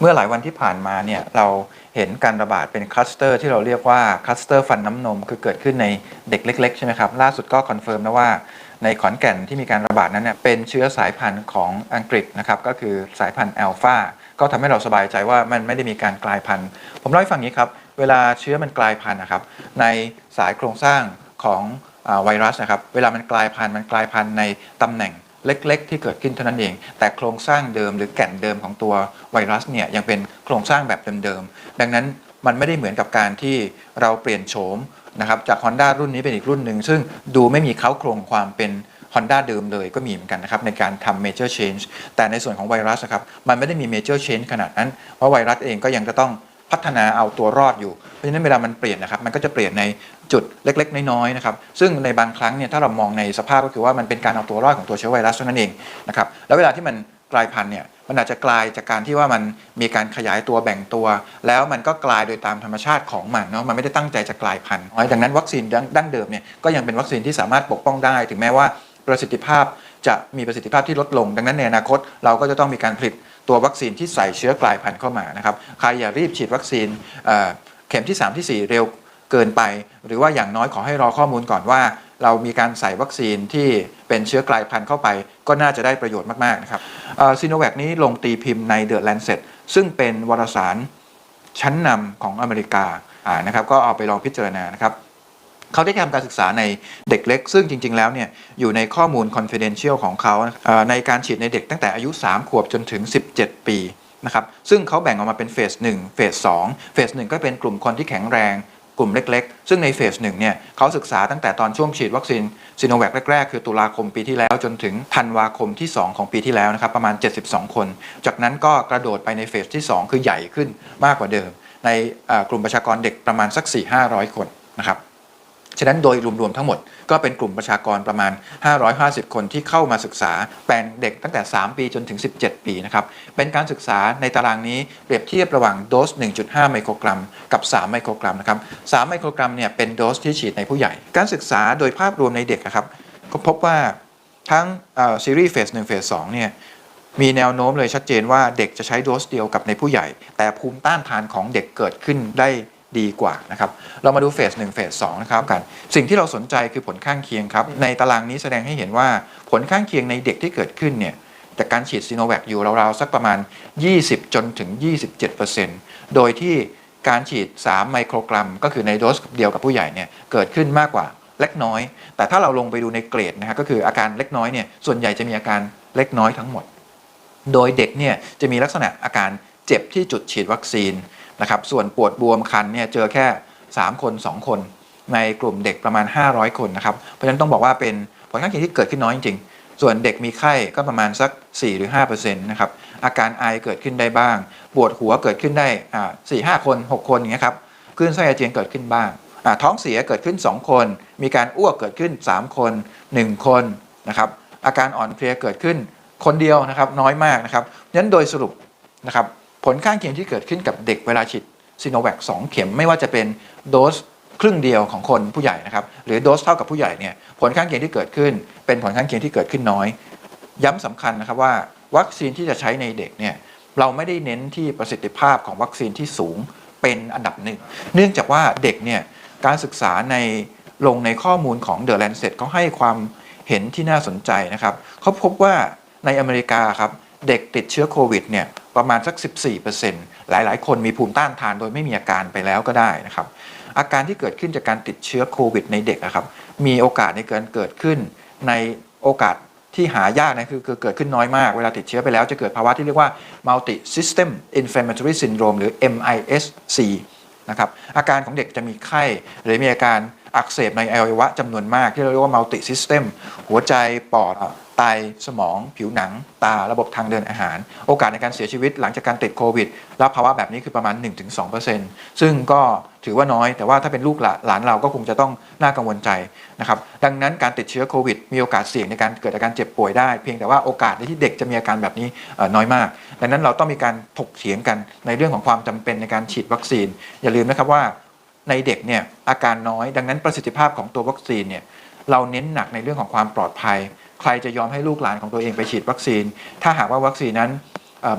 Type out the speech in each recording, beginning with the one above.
เมื่อหลายวันที่ผ่านมาเนี่ยเราเห็นการระบาดเป็นคลัสเตอร์ที่เราเรียกว่าคลัสเตอร์ฟันน้ำนม คือเกิดขึ้นในเด็กเล็ก ๆ ใช่ไหมครับ ล่าสุดก็คอนเฟิร์มนะว่าในขอนแก่นที่มีการระบาดนั้นเนี่ยเป็นเชื้อสายพันธุ์ของอังกฤษนะครับ ก็คือสายพันธุ์แอลฟาก็ทำให้เราสบายใจว่ามันไม่ได้มีการกลายพันธุ์ ผมเล่าให้ฟังนี้ครับ เวลาเชื้อมันกลายพันธุ์นะครับ ในสายโครงสร้างของอไวรัสนะครับ เวลามันกลายพันธุ์มันกลายพันธุ์ในตำแหน่ง เล็ก ๆ ที่เกิดขึ้นเท่านั้นเอง แต่โครงสร้างเดิมหรือแก่นเดิมของตัวไวรัสเนี่ยยังเป็นโครงสร้างแบบเดิมๆดังนั้นมันไม่ได้เหมือนกับการที่เราเปลี่ยนโฉมนะครับจาก Honda รุ่นนี้เป็นอีกรุ่นหนึ่งซึ่งดูไม่มีเขาโครงความเป็น Honda เดิมเลยก็มีเหมือนกันนะครับในการทำ major change แต่ในส่วนของไวรัสนะครับมันไม่ได้มี major change ขนาดนั้น เพราะไวรัสเองก็ยังจะต้อง พัฒนาเอาตัวรอดอยู่ เพราะฉะนั้นเวลามันเปลี่ยนนะครับ มันก็จะเปลี่ยนในจุดเล็ก ๆ น้อยๆนะครับ ซึ่งในบางครั้งเนี่ยถ้าเรามองในสภาพก็คือว่ามันเป็นการเอาตัวรอดของตัวเชื้อไวรัสเท่านั้นเองนะครับ แล้วเวลาที่มันกลายพันธุ์เนี่ยมันอาจจะกลายจากการที่ว่ามันมีการขยายตัวแบ่งตัว แล้วมันก็กลายโดยตามธรรมชาติของมันเนาะมันไม่ได้ตั้งใจจะกลายพันธุ์ดังนั้นวัคซีนดั้งเดิมเนี่ยก็ยังเป็นวัคซีนที่สามารถปกป้องได้ ถึงแม้ว่าประสิทธิภาพจะมีประสิทธิภาพที่ลดลง ดังนั้นในอนาคตเราก็จะต้องมีการผลิต ตัววัคซีนที่ใส่เชื้อกลายพันธุ์เข้ามานะครับใครอย่ารีบฉีดวัคซีนเข็มที่ 3 ที่ 4 เร็วเกินไป หรือว่าอย่างน้อยขอให้รอข้อมูลก่อนว่า เรามีการใส่วัคซีนที่เป็นเชื้อกลายพันธุ์เข้าไป ก็น่าจะได้ประโยชน์มากๆนะครับซีโนแวคนี้ลงตีพิมพ์ใน The Lancet ซึ่งเป็นวารสารชั้นนำของอเมริกานะครับก็เอาไปลองพิจารณานะครับ เขาได้ทำการศึกษาในเด็กเล็ก ซึ่งจริง ๆ แล้วเนี่ยอยู่ในข้อมูล confidential ของเขาในการฉีดในเด็กตั้งแต่อายุ 3 ขวบจนถึง 17 ปีนะครับซึ่งเขาแบ่งออกมาเป็นเฟส1เฟส2เฟส1ก็เป็นกลุ่มคนที่แข็งแรงกลุ่มเล็ก ๆ ซึ่งในเฟส1เนี่ยเขาศึกษาตั้งแต่ตอนช่วงฉีดวัคซีนซีโนแวคแรก ๆ คือตุลาคมปีที่แล้วจนถึงธันวาคมที่ 2 ของปีที่แล้วนะครับประมาณ 72 คน จากนั้นก็กระโดดไปในเฟสที่ 2 คือใหญ่ขึ้นมากกว่าเดิม ในกลุ่มประชากรเด็กประมาณสัก 4-500 คนนะครับ ฉะนั้นโดยรวมๆทั้งหมดก็เป็นกลุ่มประชากรประมาณ 550 คนที่เข้ามาศึกษาเป็นเด็กตั้งแต่ 3 ปีจนถึง 17 ปีนะครับ เป็นการศึกษาในตารางนี้เปรียบเทียบระหว่างโดส 1.5 ไมโครกรัม กับ 3 ไมโครกรัมนะครับ 3 ไมโครกรัมเนี่ยเป็นโดสที่ฉีดในผู้ใหญ่ การศึกษาโดยภาพรวมในเด็กนะครับ ก็พบว่าทั้งซีรีส์เฟส1เฟส2เนี่ยมีแนวโน้มเลยชัดเจนว่าเด็กจะใช้โดสเดียวกับในผู้ใหญ่ แต่ภูมิต้านทานของเด็กเกิดขึ้นได้ ดีกว่านะครับเรามาดูเฟส1เฟส2นะครับกันสิ่งที่เราสนใจคือผลข้างเคียงครับในตารางนี้แสดงให้เห็นว่าผลข้างเคียงในเด็กที่เกิดขึ้นเนี่ยจากการฉีดซีโนแวคอยู่ราวๆสักประมาณ 20 จนถึง 27%โดยที่การฉีด 3 ไมโครกรัม ก็คือในโดสเดียวกับผู้ใหญ่เนี่ยเกิดขึ้นมากกว่าเล็กน้อย แต่ถ้าเราลงไปดูในเกรดนะครับก็คืออาการเล็กน้อยเนี่ยส่วนใหญ่จะมีอาการเล็กน้อยทั้งหมด โดยเด็กเนี่ยจะมีลักษณะอาการเจ็บที่จุดฉีดวัคซีน นะครับส่วนปวดบวมคันเนี่ยเจอแค่ 3 คน 2 คน ในกลุ่มเด็กประมาณ 500 คนนะครับเพราะฉะนั้นต้องบอกว่าเป็นผลข้างเคียงที่เกิดขึ้นน้อยจริงๆ ส่วนเด็กมีไข้ก็ประมาณสัก 4 หรือ5%นะครับอาการไอเกิดขึ้นได้บ้าง ปวดหัวเกิดขึ้นได้อ่าสี่ห้าคน 6 คนอย่างเงี้ยครับคลื่นไส้อาเจียนเกิดขึ้นบ้างอ่าท้องเสียเกิดขึ้น 2 คน มีการอ้วกเกิดขึ้น 3 คน 1 คนนะครับอาการอ่อนเพลียเกิดขึ้นคนเดียวนะครับน้อยมากนะครับนั้นโดยสรุปนะครับ ผลข้างเคียงที่เกิดขึ้นกับเด็กเวลาฉีดซีโนแวค2เข็มไม่ว่าจะเป็นโดสครึ่งเดียวของคนผู้ใหญ่นะครับหรือโดสเท่ากับผู้ใหญ่เนี่ยผลข้างเคียงที่เกิดขึ้น เป็นผลข้างเคียงที่เกิดขึ้นน้อย ย้ำสำคัญนะครับว่าวัคซีนที่จะใช้ในเด็กเนี่ยเราไม่ได้เน้นที่ประสิทธิภาพของวัคซีนที่สูงเป็นอันดับหนึ่ง เนื่องจากว่าเด็กเนี่ยการศึกษาในลงในข้อมูลของ The Lancet เขาให้ความเห็นที่น่าสนใจนะครับเขาพบว่าในอเมริกาครับเด็กติดเชื้อโควิดเนี่ย ประมาณสัก 14%หลาย ๆ คนมีภูมิต้านทานโดยไม่มีอาการไปแล้วก็ได้นะครับ อาการที่เกิดขึ้นจากการติดเชื้อโควิดในเด็กนะครับ มีโอกาสในการเกิดขึ้นในโอกาสที่หายากนะคือเกิดขึ้นน้อยมาก เวลาติดเชื้อไปแล้วจะเกิดภาวะที่เรียกว่า multi system inflammatory syndrome หรือ MIS-C นะครับอาการของเด็กจะมีไข้ หรือมีอาการอักเสบในอวัยวะจำนวนมากที่เราเรียกว่า multi system หัวใจปอด ไตสมอง ผิวหนัง ตาระบบทางเดินอาหาร โอกาสในการเสียชีวิตหลังจากการติดโควิดแล้วภาวะแบบนี้คือประมาณ 1-2%ซึ่งก็ถือว่าน้อย แต่ว่าถ้าเป็นลูกหลานเราก็คงจะต้องน่ากังวลใจนะครับดังนั้นการติดเชื้อโควิด มีโอกาสเสี่ยงในการเกิดอาการเจ็บป่วยได้ เพียงแต่ว่าโอกาสที่เด็กจะมีอาการแบบนี้น้อยมาก ดังนั้นเราต้องมีการถกเถียงกันในเรื่องของความจำเป็นในการฉีดวัคซีน อย่าลืมนะครับว่าในเด็กเนี่ยอาการน้อย ดังนั้นประสิทธิภาพของตัววัคซีนเนี่ยเราเน้นหนักในเรื่องของความปลอดภัย ใครจะยอมให้ลูกหลานของตัวเองไปฉีดวัคซีน ถ้าหากว่าวัคซีนนั้น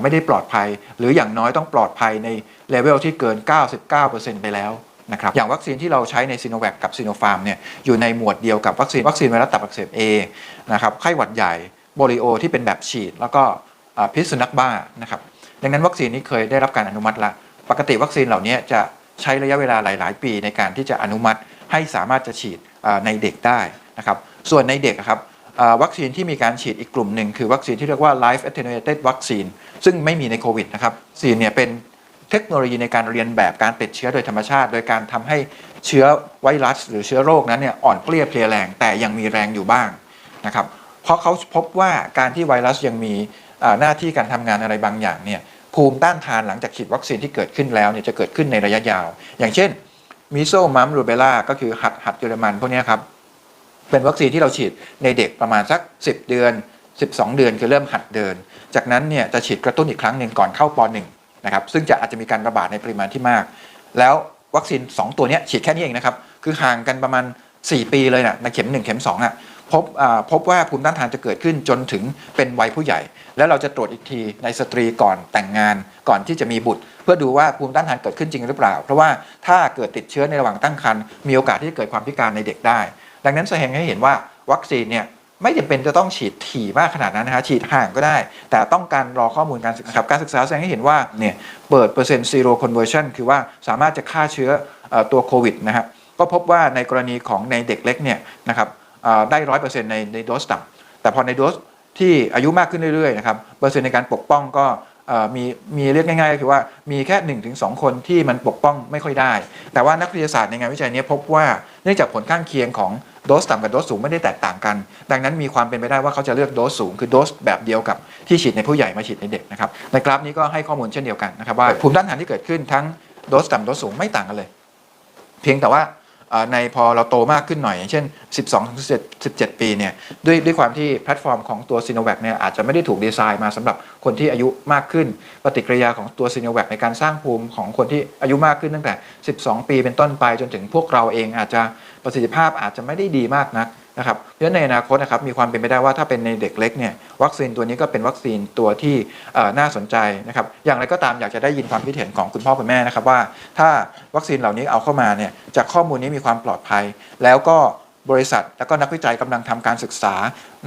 ไม่ได้ปลอดภัย หรืออย่างน้อยต้องปลอดภัยในเลเวลที่เกิน 99%ไปแล้วนะครับอย่างวัคซีนที่เราใช้ในซีโนแวคกับซีโนฟาร์มเนี่ยอยู่ในหมวดเดียวกับวัคซีนวัคซีนไวรัสตับอักเสบ A นะครับไข้หวัดใหญ่โบลิโอที่เป็นแบบฉีด แล้วก็พิษสุนัขบ้านะครับดังนั้นวัคซีนนี้เคยได้รับการอนุมัติละ ปกติวัคซีนเหล่านี้จะใช้ระยะเวลาหลาย ๆ ปีในการที่จะอนุมัติให้สามารถจะฉีดในเด็กได้นะครับส่วนในเด็กครับ วัคซีนที่มีการฉีดอีกกลุ่มหนึ่งคือวัคซีนที่เรียกว่า live attenuated vaccine ซึ่งไม่มีในโควิดนะครับซีนเนี่ยเป็นเทคโนโลยีในการเรียนแบบการติดเชื้อโดยธรรมชาติ โดยการทำให้เชื้อไวรัส หรือเชื้อโรคนั้นเนี่ยอ่อนเปลี้ยเพลียแรง แต่ยังมีแรงอยู่บ้างนะครับเพราะเขาพบว่าการที่ไวรัสยังมีหน้าที่การทำงานอะไรบางอย่างเนี่ยภูมิต้านทานหลังจากฉีดวัคซีนที่เกิดขึ้นแล้วเนี่ยจะเกิดขึ้นในระยะยาว อย่างเช่นมิโซมัมรูเบล่าก็คือหัดหัดเยอรมันพวกนี้ครับ เป็นวัคซีนที่เราฉีดในเด็กประมาณสัก 10 เดือน 12 เดือนคือเริ่มหัดเดิน จากนั้นเนี่ยจะฉีดกระตุ้นอีกครั้งหนึ่งก่อนเข้าป .1 นะครับซึ่งจะอาจจะมีการระบาดในปริมาณที่มาก แล้ววัคซีน 2 ตัวนี้ฉีดแค่นี้เองนะครับคือห่างกันประมาณ 4 ปีเลยนะในเข็ม 1 เข็ม2อะพบพบว่าภูมิต้านทานจะเกิดขึ้นจนถึงเป็นวัยผู้ใหญ่ แล้วเราจะตรวจอีกทีในสตรีก่อนแต่งงานก่อนที่จะมีบุตร เพื่อดูว่าภูมิต้านทานเกิดขึ้นจริงหรือเปล่า เพราะว่าถ้าเกิดติดเชื้อในระหว่างตั้งครรภ์มีโอกาสที่จะเกิดความพิการในเด็กได้ ดังนั้นแสดงให้เห็นว่าวัคซีนเนี่ยไม่จำเป็นจะต้องฉีดถี่มากขนาดนั้นนะฮะฉีดห่างก็ได้ แต่ต้องการรอข้อมูลการศึกษาการศึกษาแสดงให้เห็นว่าเนี่ยเปิดเปอร์เซ็นต์ zero conversion คือว่าสามารถจะฆ่าเชื้อตัวโควิดนะฮะก็พบว่าในกรณีของในเด็กเล็กเนี่ยนะครับได้ร้อยเปอร์เซ็นต์ในในโดสต่ำแต่พอในโดสที่อายุมากขึ้นเรื่อยๆนะครับเปอร์เซ็นต์ในการปกป้องก็ มีมีเรียกง่ายๆก็คือว่ามีแค่1นถึงสคนที่มันปกป้องไม่ค่อยได้ แต่ว่านักวิทยาศาสตร์ในงานวิจัยนี้พบว่าเนื่องจากผลข้างเคียงของโดสต่ำกับโดสสูงไม่ได้แตกต่างกัน ดังนั้นมีความเป็นไปได้ว่าเขาจะเลือกโดสสูง คือโดสแบบเดียวกับที่ฉีดในผู้ใหญ่มาฉีดในเด็กนะครับในกราฟนี้ก็ให้ข้อมูลเช่นเดียวกันนะครับว่าภูมิต้านทานที่เกิดขึ้นทั้งโดสต่ำโดสสูงไม่ต่างกันเลย เพียงแต่ว่าในพอเราโตมากขึ้นหน่อยอย่างเช่น 12ถึง17 ปีเนี่ยด้วยด้วยความที่แพลตฟอร์มของตัวซีโนแวคเนี่ยอาจจะไม่ได้ถูกดีไซน์มาสำหรับ คนที่อายุมากขึ้น ปฏิกิริยาของตัวซีโนแวคในการสร้างภูมิของคนที่อายุมากขึ้นตั้งแต่ 12 ปีเป็นต้นไปจนถึงพวกเราเองอาจจะประสิทธิภาพอาจจะไม่ได้ดีมากนักนะครับเพราะฉะนั้นในอนาคตนะครับมีความเป็นไปได้ว่าถ้าเป็นในเด็กเล็กเนี่ยวัคซีนตัวนี้ก็เป็นวัคซีนตัวที่น่าสนใจนะครับอย่างไรก็ตามอยากจะได้ยินความคิดเห็นของคุณพ่อคุณแม่นะครับว่า ถ้าวัคซีนเหล่านี้เอาเข้ามาเนี่ยจากข้อมูลนี้มีความปลอดภัย แล้วก็ บริษัท และก็นักวิจัยกำลังทำการศึกษา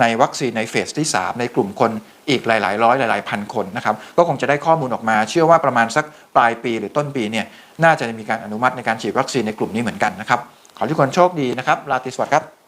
ในวัคซีนในเฟสที่ 3 ในกลุ่มคนอีกหลาย ๆ ร้อยหลาย ๆ พันคนนะครับก็คงจะได้ข้อมูลออกมา เชื่อว่าประมาณสักปลายปีหรือต้นปีเนี่ยน่าจะมีการอนุมัติในการฉีดวัคซีนในกลุ่มนี้เหมือนกันนะครับขอทุกคนโชคดีนะครับลาติสวัสดิ์ครับ